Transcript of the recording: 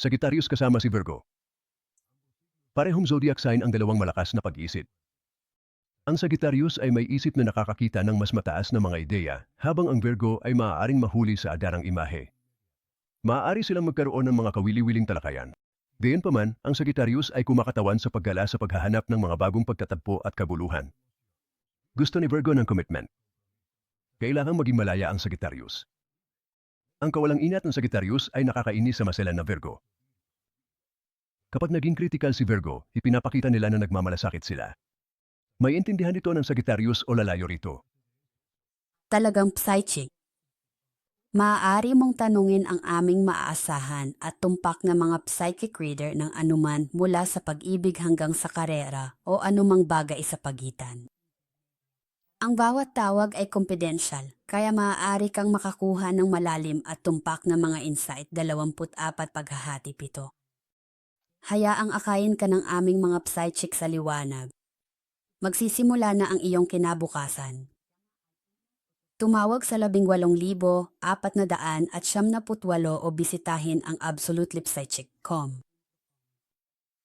Sagittarius kasama si Virgo. Parehong zodiac sign ang dalawang malakas na pag-iisip. Ang Sagittarius ay may isip na nakakakita ng mas mataas na mga ideya, habang ang Virgo ay maaaring mahuli sa adarang imahe. Maaari silang magkaroon ng mga kawili-wiling talakayan. Gayunpaman, ang Sagittarius ay kumakatawan sa paggala sa paghahanap ng mga bagong pagtatagpo at kabuluhan. Gusto ni Virgo ng commitment. Kailangang maging malaya ang Sagittarius. Ang kawalang inat ng Sagittarius ay nakakainis sa maselan na Virgo. Kapag naging critical si Virgo, ipinapakita nila na nagmamalasakit sila. May intindihan ito ng Sagittarius o lalayo rito. Talagang psychic. Maaari mong tanungin ang aming maaasahan at tumpak na mga psychic reader ng anuman mula sa pag-ibig hanggang sa karera o anumang bagay sa pagitan. Ang bawat tawag ay confidential, kaya maaari kang makakuha ng malalim at tumpak na mga insight 24 paghahati pito. Hayaang akayin ka ng aming mga psychic sa liwanag. Magsisimula na ang iyong kinabukasan. Tumawag sa 18,400 at 78 o bisitahin ang absolutelipsychic.com.